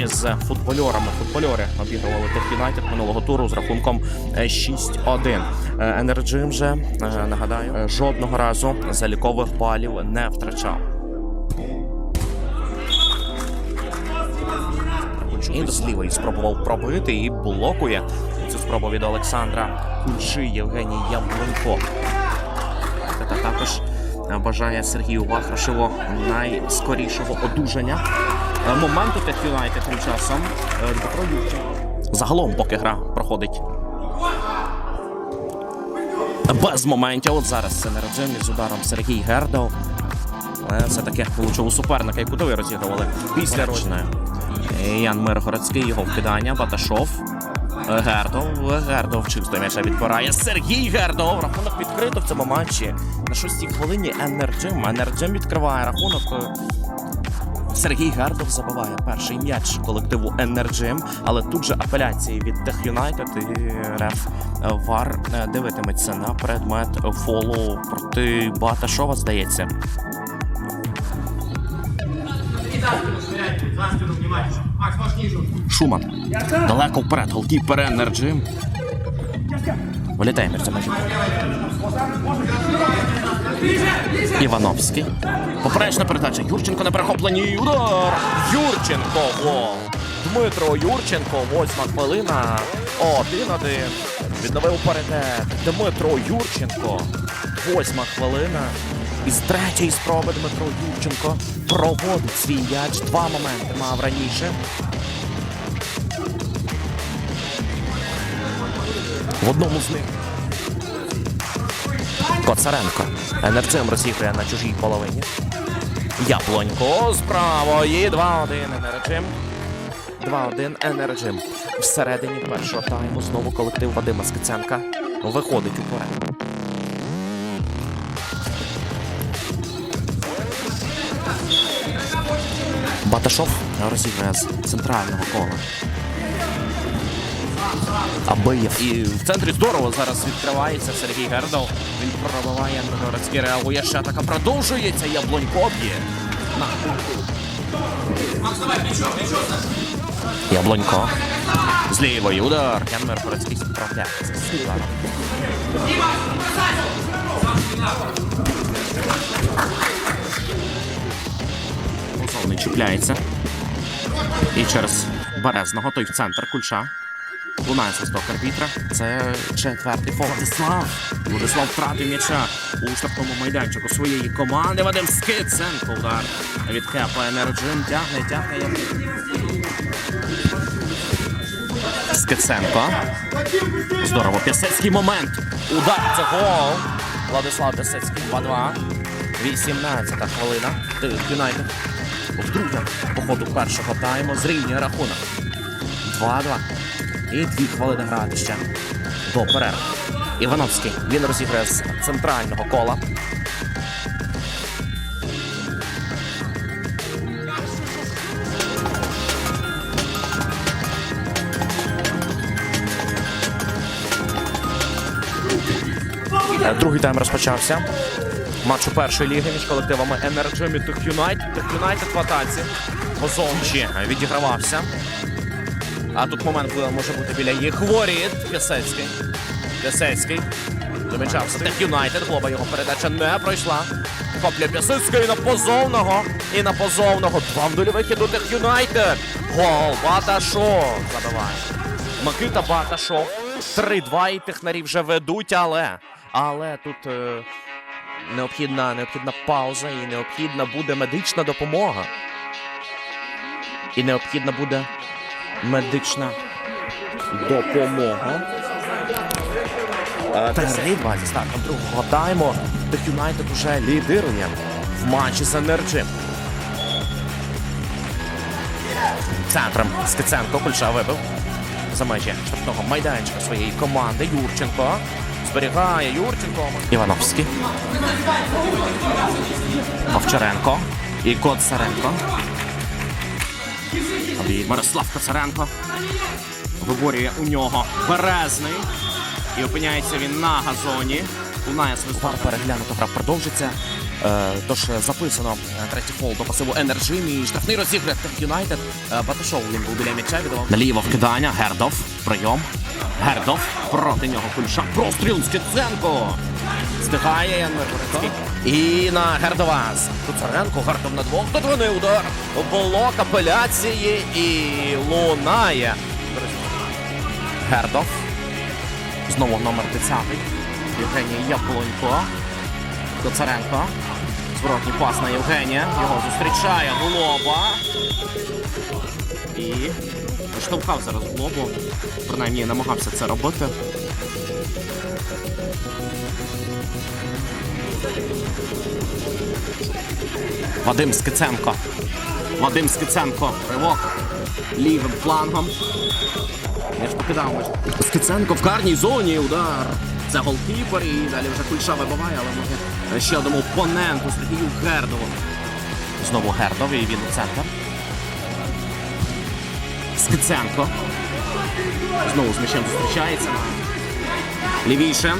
матчі з футбольорами. Футбольори обігрували Юнайтед минулого туру з рахунком е, 6-1. Е, Енерджим же нагадаю е, жодного разу залікових балів не втрачав. І до лівої спробував пробити і блокує цю спробу від Олександра Кульши Євгеній Яблонько. Та також е, бажає Сергію Вахрушеву найскорішого одужання. Е, Моменту Тех Юнайтед тим часом е, Дмитро Юрченко. Загалом, поки гра проходить. Без моментів. От зараз це не режим із ударом Сергій Гердов. Але все-таки влучив у суперника, яку ви розігрували після рочної. Ян Миргородський, його вкидання, Баташов. Гердов, Гердов чисто м'яча відбирає. Сергій Гердов. Рахунок відкрито в цьому матчі. На шостій хвилині Енерджим. Енерджим відкриває рахунок. Сергій Гердов забиває перший м'яч колективу Енерджим, але тут же апеляції від Тех Юнайтед і Реф Вар е, дивитиметься на предмет фолу проти Баташова, здається. Шуман. Далеко вперед. Голкіпер Енерджим. Вилітає між. Івановський. Поперечна передача. Юрченко на перехопленні. Удар! Юрченко. Гол. Дмитро Юрченко. Восьма хвилина. Один-один. Відновив передет. Дмитро Юрченко. Восьма хвилина. Із третьої спроби Дмитро Юрченко проводить свій м'яч. Два моменти мав раніше. В одному з них. Коцаренко. Енерцем розігрує на чужій половині. Яблонько з правої. 2-1 Енерджим. 2-1 Енерджим. Всередині першого тайму знову колектив Вадима Скиценка виходить уперед. Баташов розіграє з центрального кола. Абиєв. І в центрі здорово зараз відкривається Сергій Гердов. Він пробиває Миргородський, реагує ще атака продовжується. Яблонько б'є. На. Яблонько. З лівої удар. Ян Миргородський справляється. ударом. Позовний чіпляється. І через Березного, той в центр кульша. Лунає свисток арбітра. Це четвертий фол. Владислав. Владислав втратив м'яча у штрафному майданчику своєї команди. Вадим Скиценко удар від Хепа Енерджим. Тягне, тягне. Скиценко. Здорово. Пісецький момент. Удар. Це гол. Владислав Пісецький 2-2. 18 хвилина. Юнайтед. Вдруге по ходу першого тайму зрівнює рахунок. 2-2. І дві хвилини грати ще до перерви. Івановський. Він розіграє з центрального кола. Е, Другий тайм розпочався. Матч у першої ліги між колективами Енерджим і Тух Юнайтед. Юнайтед в атаці. Позончі відігравався. А тут момент буде- може бути біля їх. Воріт. Пісецький. Пісецький. Домічався Тех Юнайтед. Глоба його передача не пройшла. Копля Пісецької на позовного. І на позовного. Два в нулі вихід Тех Юнайтед. Гол. Баташов забиває. Микита Баташов. 3-2 і технарі вже ведуть, але. Але тут е, необхідна, необхідна пауза і необхідна буде медична допомога. І необхідна буде медична допомога. Перерва зі стартом другого тайму. Тих Юнайтед уже лідирує в матчі з Енерджим. Центром Скиценко Кульша вибив за межі штрафного майданчика своєї команди. Юрченко зберігає Юрченко. Івановський. Овчаренко і Коцаренко. Мирослав Коцаренко. Виборює у нього Березний. І опиняється він на газоні. Лунає свисток. Переглянута гра продовжиться. Е, тож е, записано е, третій фол до пасиву Energy і штрафний розіграє Тек Юнайтед. Баташов він був біля м'яча віддавав. Наліво вкидання. Гердов. Прийом. Гердов. Проти нього кульша. Простріл Скиценко. Стигає Миргородський. І на Гердова. Куцаренко. Гердов на двох. Додвоний удар. Блок апеляції і лунає. Гердов. Знову номер 10. Євгеній Яблонько. Коцаренко. Зворотній пас на Євгенія. Його зустрічає Глоба. І штовхав зараз Глобу. Принаймні намагався це робити. Вадим Скиценко. Вадим Скиценко. Ривок. Лівим флангом. Я ж покидав. Скиценко в карній зоні. Удар. Це голкіпер і далі вже кульша вибиває, але може ще одному опоненту Сергію Гердову. Знову Гердов і він у центр. Скиценко. Знову з м'ячем зустрічається. Лівіше.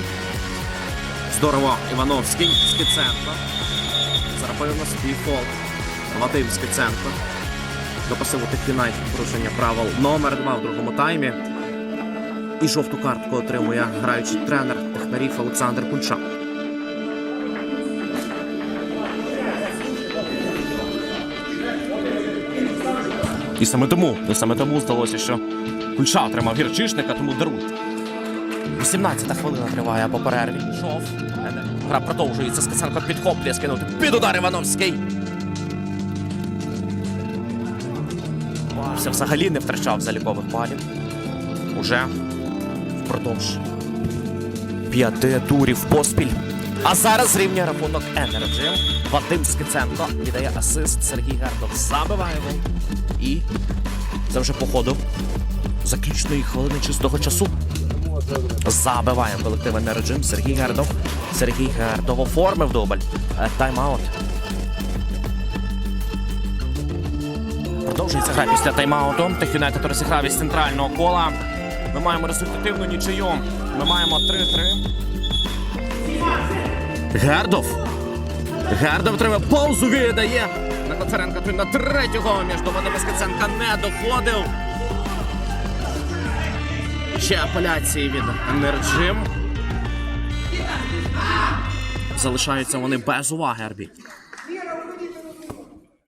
Здорово. Івановський. Скиценко. Заробив на собі фол. Вадим Скиценко. До пасиву Техінайт порушення правил номер 2 в другому таймі. І жовту картку отримує граючий тренер технарів Олександр Кульча. І саме тому, і саме тому здалося, що Кульча отримав гірчишника, тому дарують. 18-та хвилина триває по перерві. Шов. Гра продовжується. Скаценко підхоплює, скинути під удар Івановський. Вався взагалі не втрачав залікових балів. Уже впродовж п'яти турів поспіль. А зараз зрівнює рахунок Energy. Вадим Скиценко віддає асист. Сергій Гердов забиває гол. І це вже по ходу заключної хвилини чистого часу. Забиває колектив Energy. Сергій Гердов. Сергій Гердов оформив дубль. Е, Тайм-аут. Продовжується гра після тайм-ауту. Тех Юнайтед розіграв із центрального кола. Ми маємо результативну нічию. Ми маємо 3-3. Гердов. Гердов треба паузу віддає. На Коцаренка на третього між Вадима Скиценка не доходив. Ще апеляції від Енерджим. Залишаються вони без уваги арбітрів.